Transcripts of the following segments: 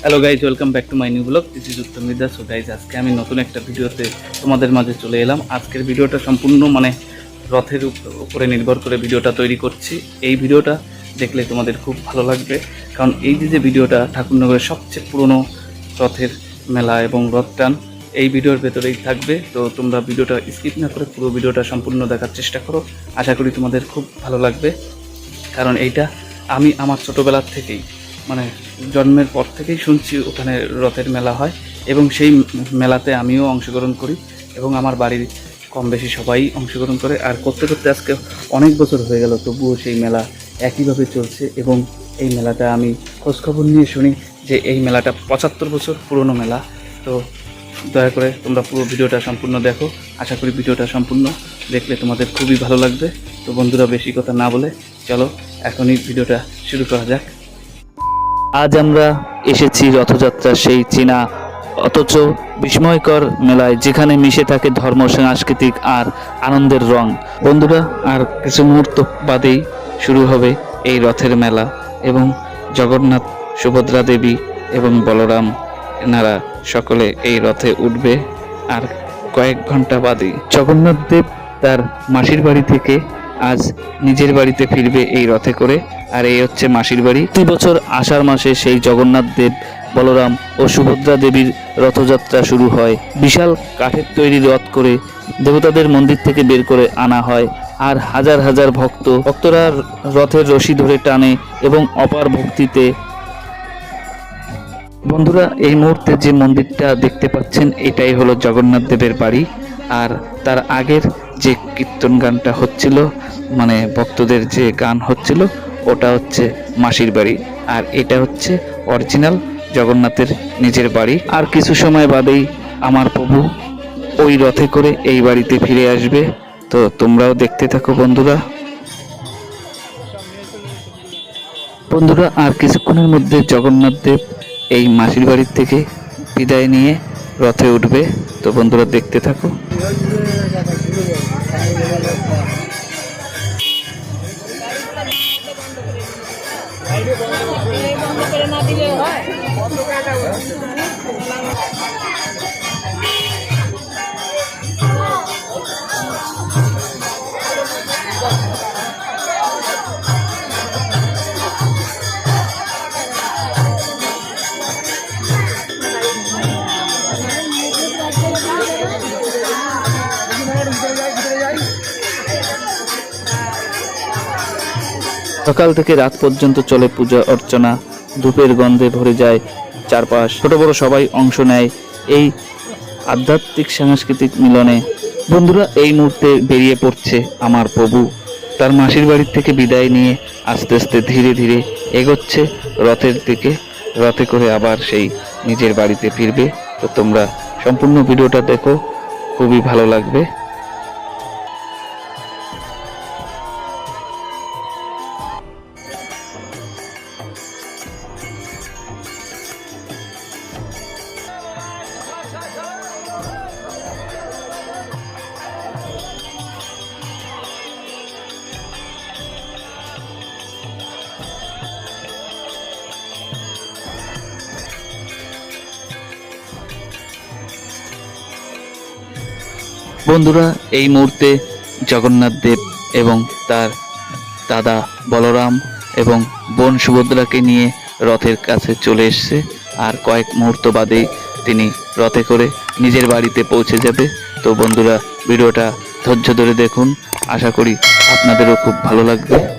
Hello guys welcome back to my new vlog this is Uttam Bidya so guys আজকে আমি নতুন একটা ভিডিওতে তোমাদের মাঝে চলে এলাম। আজকের ভিডিওটা সম্পূর্ণ মানে রথের উপ- উপরে নির্ভর করে ভিডিওটা তৈরি করছি। এই ভিডিওটা দেখলে তোমাদের খুব ভালো লাগবে। কারণ এই যে যে ভিডিওটা ঠাকুরনগরের সবচেয়ে পুরনো রথের মেলা এবং রথ টান এই ভিডিওর ভেতরেই থাকবে। তো তোমরা ভিডিওটা স্কিপ না করে পুরো ভিডিওটা সম্পূর্ণ দেখার চেষ্টা করো। আশা করি তোমাদের খুব ভালো লাগবে। কারণ এইটা আমি আমার ছোটোবেলার থেকেই মানে জন্মের পর থেকেই শুনছি ওখানে রথের মেলা হয় এবং সেই মেলাতে আমিও অংশগ্রহণ করি এবং আমার বাড়ির কম বেশি সবাই অংশগ্রহণ করে। আর করতে করতে আজকে অনেক বছর হয়ে গেল, তবুও সেই মেলা একইভাবে চলছে এবং এই মেলাটা আমি খোঁজখবর নিয়ে শুনি যে এই মেলাটা পঁচাত্তর বছর পুরনো মেলা। তো দয়া করে তোমরা পুরো ভিডিওটা সম্পূর্ণ দেখো। আশা করি ভিডিওটা সম্পূর্ণ দেখলে তোমাদের খুবই ভালো লাগবে। তো বন্ধুরা, বেশি কথা না বলে চলো এখনই ভিডিওটা শুরু করা যাক। আজ আমরা এসেছি রথযাত্রার সেই চীনা, অথচ বিস্ময়কর মেলায় যেখানে মিশে থাকে ধর্ম, সাংস্কৃতিক আর আনন্দের রং। বন্ধুরা, আর কিছু মুহূর্ত বাদেই শুরু হবে এই রথের মেলা এবং জগন্নাথ, সুভদ্রা দেবী এবং বলরাম, এনারা সকলে এই রথে উঠবে। আর কয়েক ঘণ্টা বাদেই জগন্নাথ দেব তার মাসির বাড়ি থেকে আজ নিজের বাড়িতে ফিরবে এই রথে করে। আর এই হচ্ছে মাসির বাড়ি। প্রতি বছর আষাঢ় মাসে সেই জগন্নাথ দেব, বলরাম ও সুভদ্রা দেবীর রথযাত্রা শুরু হয়। বিশাল কাঠের তৈরি রথ করে দেবতাদের মন্দির থেকে বের করে আনা হয়। আর হাজার হাজার ভক্ত, ভক্তরা রথের রশি ধরে টানে এবং অপার ভক্তিতে বন্ধুরা, এই মুহূর্তে যে মন্দিরটা দেখতে পাচ্ছেন, এটাই হলো জগন্নাথ দেবের বাড়ি। আর তার আগের যে কীর্তন গানটা হচ্ছিল মানে ভক্তদের যে গান হচ্ছিল, ওটা হচ্ছে মাসির বাড়ি। আর এটা হচ্ছে অরিজিনাল জগন্নাথের নিজের বাড়ি। আর কিছু সময় বাদেই আমার প্রভু ওই রথে করে এই বাড়িতে ফিরে আসবে। তো তোমরাও দেখতে থাকো বন্ধুরা। বন্ধুরা, আর কিছুক্ষণের মধ্যে জগন্নাথ দেব এই মাসির বাড়ির থেকে বিদায় নিয়ে রথে উঠবে। তো বন্ধুরা, দেখতে থাকো। বন্ধ করে না দিলে হয়। সকাল থেকে রাত পর্যন্ত চলে পূজা, অর্চনা, ধূপের গন্ধে ভরে যায় চারপাশ। ছোট বড় সবাই অংশ নেয় এই আধ্যাত্মিক সাংস্কৃতিক মিলনে। বন্ধুরা, এই মুহূর্তে বেরিয়ে পড়ছে আমার প্রভু। তার মাসির বাড়ির থেকে বিদায় নিয়ে আস্তে আস্তে ধীরে ধীরে এগোচ্ছে রথের দিকে। রথে করে আবার সেই নিজের বাড়িতে ফিরবে। তো তোমরা সম্পূর্ণ ভিডিওটা দেখো, খুবই ভালো লাগবে। বন্ধুরা, এই মুহূর্তে জগন্নাথ দেব এবং তার দাদা বলরাম এবং বোন সুভদ্রাকে নিয়ে রথের কাছে চলে এসছে। আর কয়েক মুহূর্ত বাদেই তিনি রথে করে নিজের বাড়িতে পৌঁছে যাবে। তো বন্ধুরা, ভিডিওটা ধৈর্য ধরে দেখুন। আশা করি আপনাদেরও খুব ভালো লাগবে।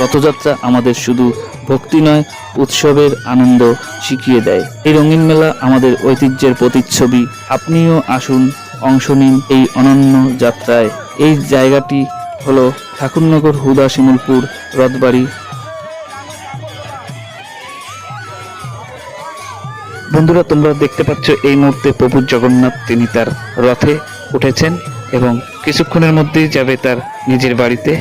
রথযাত্রা আমাদের শুধু ভক্তি নয়, উৎসবের আনন্দ শিখিয়ে দেয়। এই রঙিন মেলা আমাদের ঐতিহ্যের প্রতিচ্ছবি। আপনিও আসুন, অংশ নিন এই অনন্য যাত্রায়। এই জায়গাটি হলো ঠাকুরনগর হুদা শিমুলপুর রথবাড়ি। বন্ধুরা, তোমরা দেখতে পাচ্ছ এই মুহূর্তে প্রভু জগন্নাথ তিনি তার রথে উঠেছেন। এবং কিছুক্ষণের মধ্যেই যাবে তার নিজের বাড়িতে।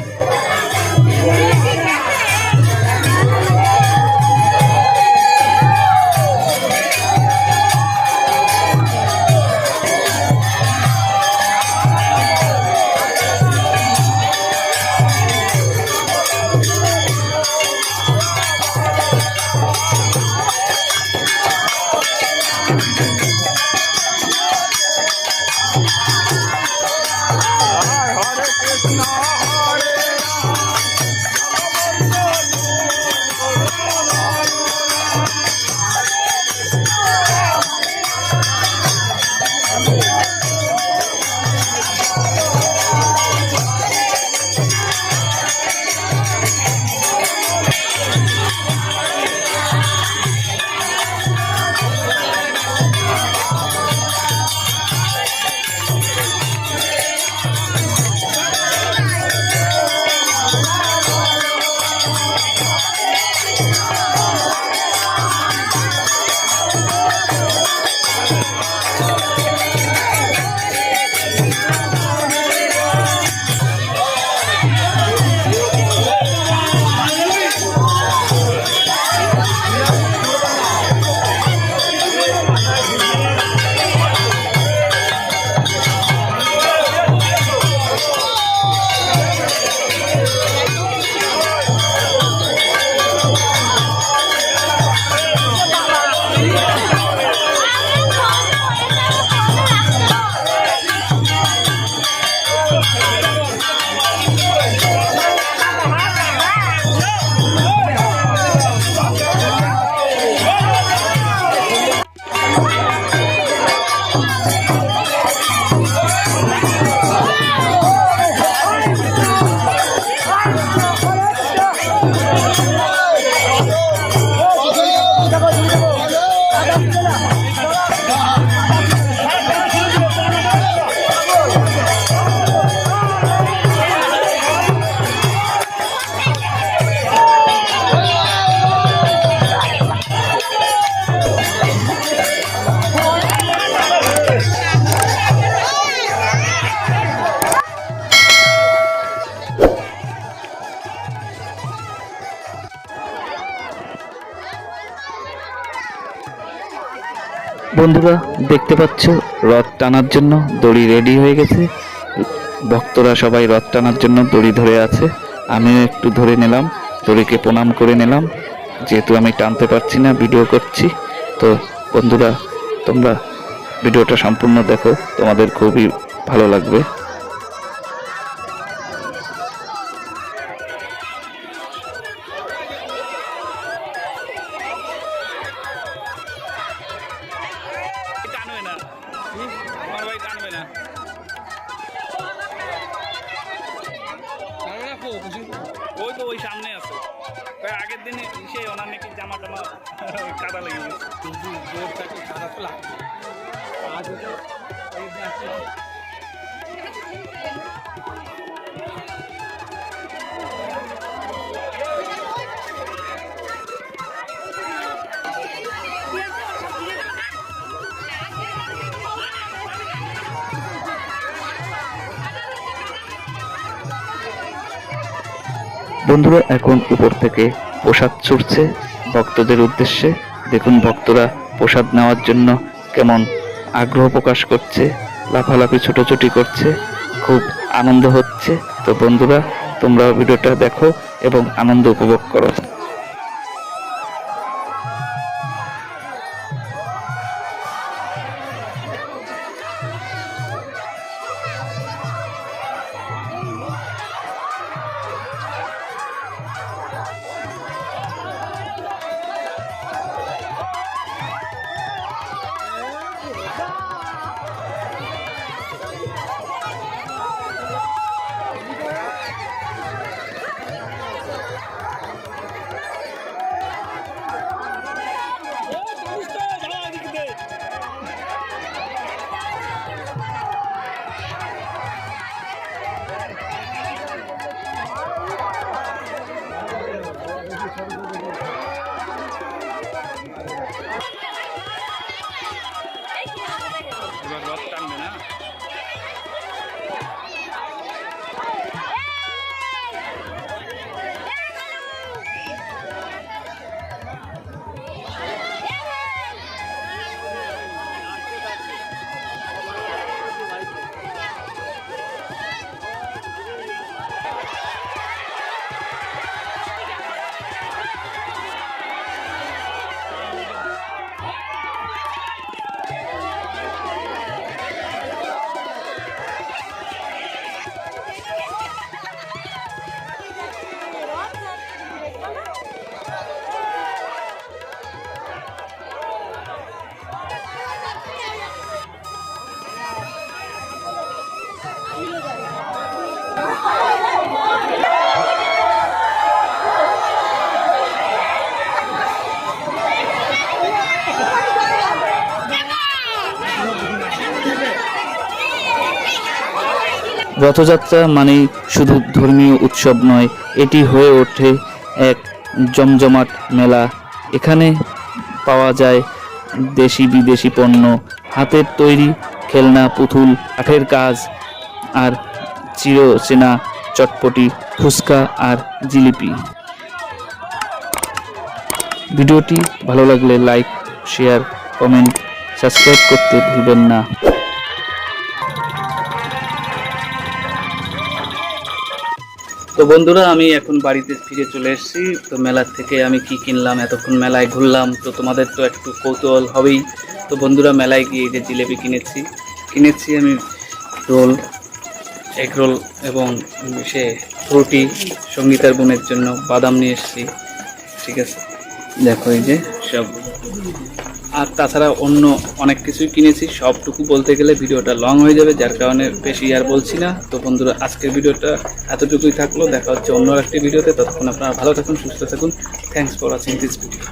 বন্ধুরা, দেখতে পাচ্ছ? রথ টানার জন্য দড়ি রেডি হয়ে গেছে। ভক্তরা সবাই রথ টানার জন্য দড়ি ধরে আছে। আমিও একটু ধরে নিলাম, দড়িকে প্রণাম করে নিলাম। যেহেতু আমি টানতে পারছি না ভিডিও করছি। তো বন্ধুরা, তোমরা ভিডিওটা সম্পূর্ণ দেখো, তোমাদের খুবই ভালো লাগবে। জামা টামা কাদা লেগে গেছে। বন্ধুরা এখন উপর থেকে প্রসাদ ছুটছে। ভক্তদের উদ্দেশ্যে দেখুন ভক্তরা প্রসাদ নেওয়ার জন্য কেমন আগ্রহ প্রকাশ করছে, লাফালাফি, ছোটাছুটি করছে, খুব আনন্দ হচ্ছে। তো বন্ধুরা তোমরা ভিডিওটা দেখো এবং আনন্দ উপভোগ করো। রথযাত্রা মানেই শুধু ধর্মীয় উৎসব নয়, এটি হয়ে ওঠে এক জমজমাট মেলা। এখানে পাওয়া যায় দেশি বিদেশি পণ্য, হাতের তৈরি খেলনা, পুতুল, কাঠের কাজ আর চিরচেনা চটপটি, ফুচকা আর জিলিপি। ভিডিওটি ভালো লাগলে লাইক, শেয়ার, কমেন্ট, সাবস্ক্রাইব করতে ভুলবেন না। তো বন্ধুরা, আমি এখন বাড়িতে ফিরে চলে এসেছি। তো মেলার থেকে আমি কি কিনলাম, এতক্ষণ মেলায় ঘুরলাম, তো তোমাদের তো একটু কৌতূহল হবেই। তো বন্ধুরা, মেলায় গিয়ে এই যে জিলেপি কিনেছি। কিনেছি আমি রোল, এগ রোল এবং সে রুটি, সঙ্গীতার বোনের জন্য বাদাম নিয়ে এসেছি। ঠিক আছে? দেখো এই যে সব। আর তাছাড়া অন্য অনেক কিছুই কিনেছি। সবটুকু বলতে গেলে ভিডিওটা লং হয়ে যাবে, যার কারণে বেশি আর বলছি না। তো বন্ধুরা, আজকের ভিডিওটা এতটুকুই থাকল। দেখা হচ্ছে অন্য একটি ভিডিওতে। ততক্ষণ আপনারা ভালো থাকুন, সুস্থ থাকুন। Thanks for watching this video